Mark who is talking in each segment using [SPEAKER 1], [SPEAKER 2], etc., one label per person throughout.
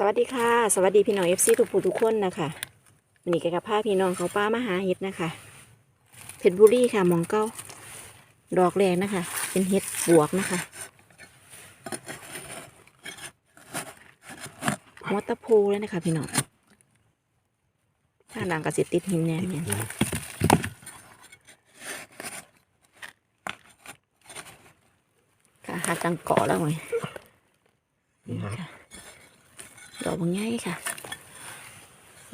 [SPEAKER 1] สวัสดีค่ะ สวัสดีพี่น้องเอฟซีทุกผู้ทุกคนนะคะวันนี้แกกับพาพี่น้องเขาป้ามาหาเห็ดนะคะเพชรบุรีค่ะมองเก้าดอกแรกนะคะ เป็นเห็ดบวกนะคะมอตะโพเลยนะคะ พี่น้องถ้าหลังกระสิติดหินแน่เนี่ยค่ะหาจังเกาะแล้วไง
[SPEAKER 2] นี่ค่ะ
[SPEAKER 1] ดอกบางใหญ่ค่ะ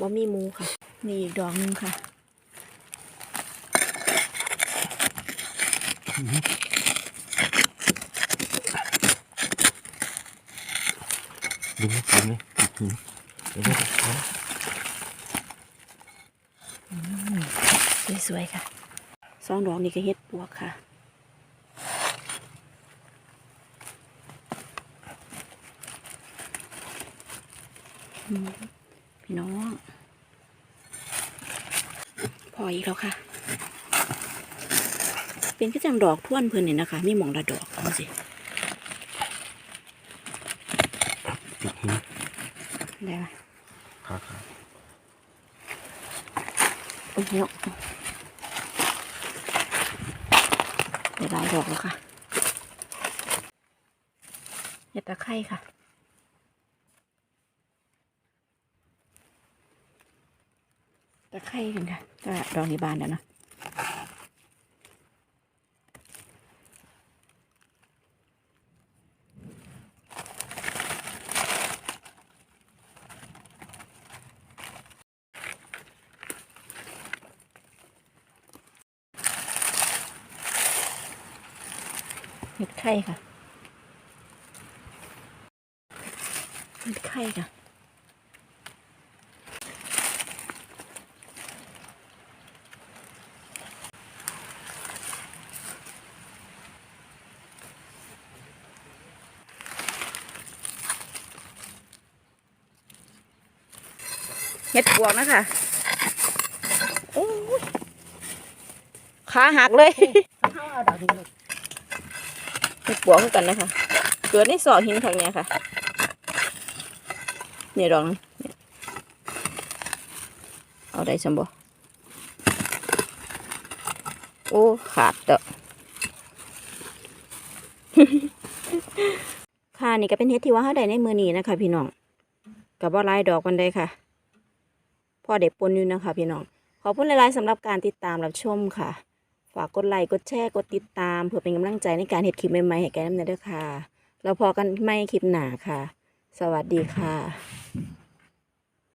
[SPEAKER 1] บ่มีหมูค่ะ นี่อีกดอกหนึงค่ะ
[SPEAKER 2] ดูไหมดูไหมดูเดี๋ยวไม่ต้อง
[SPEAKER 1] สวยๆค่ะ สองดอกนี่ก็เฮ็ดปวกค่ะ พี่น้อง พออีกแล้วค่ะ เป็นก็จังดอกท่วนเพื่อนนี่นะคะมีหมองละดอกเอาสิ
[SPEAKER 2] ติดหิน
[SPEAKER 1] ได้ไหม
[SPEAKER 2] ครับครับ
[SPEAKER 1] โอ้ยเนาะได้หลายดอกแล้วค่ะเห็ดตะไคร่ค่ะ ตะไคร่กันค่ะก็ดอกนี้บานแล้วเนาะเห็ดไข่ค่ะเห็ดไข่ค่ะ เห็ดบวกนะคะโอ้ยขาหักเลย
[SPEAKER 3] เขาเอาดอกนี้เลย
[SPEAKER 1] เห็ดบวกกันนะคะ เกิดในสอหินทางเนี้ยค่ะ เนี่ยดอกนึงเอาได้สมบ่โอ้ ขาดเด้อค่ะนี่ก็เป็นเห็ดที่ว่าเขาได้ในมือนี้นะคะ พี่น้องกับว่าลายดอกมันได้ค่ะ พอเด็กปนอยู่นะคะพี่น้อง ขอบคุณหลายๆสำหรับการติดตามรับชมค่ะ ฝากกดไลค์ กดแชร์ กดติดตาม เพื่อเป็นกำลังใจในการเห็ดคลิปใหม่ๆให้แก่น้ำเนด้วยค่ะ เราพอกันไม่คลิปหนาค่ะ สวัสดีค่ะ